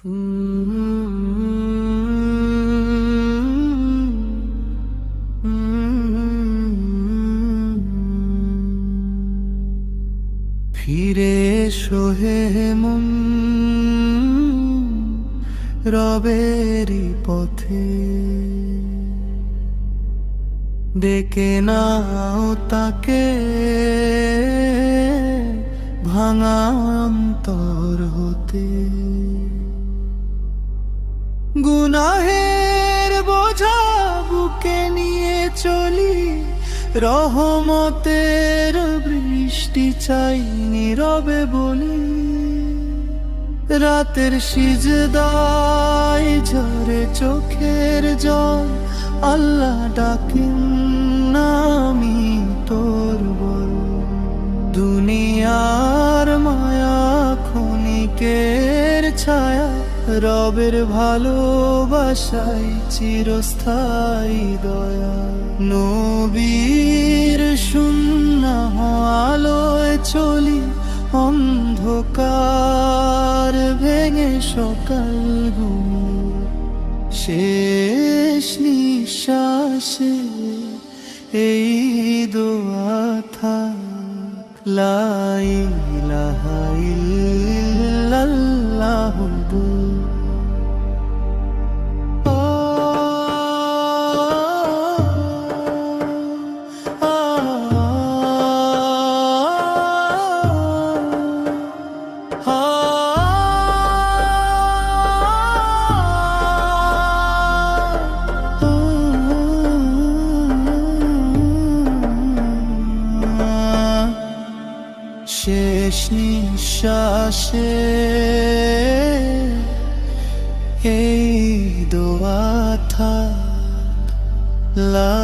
ফিরে সোহে মন রবেরি পথে। ডেকে নাও তাকে ভাঙা অন্তর হতে। গুনাহের বোঝা বুকে নিয়ে চলি। রহমতের বৃষ্টি চাই নীরবে বলি। রাতের সিজদায় ঝরে চোখের জল। আল্লাহ ডাকেন না আমি তোর বল। দুনিয়ার মায়া ক্ষণিকের ছায়া রবের ভালোবাসাই চিরস্থায়ী দয়া। নবীর শূন্য আলোয় চলি, অন্ধকার ভেঙে সকাল ঘুম শেষ নিঃশ্বাসে এই দোয়া লাই শেষ নিঃশ্বাসে এই দোয়া থাক লা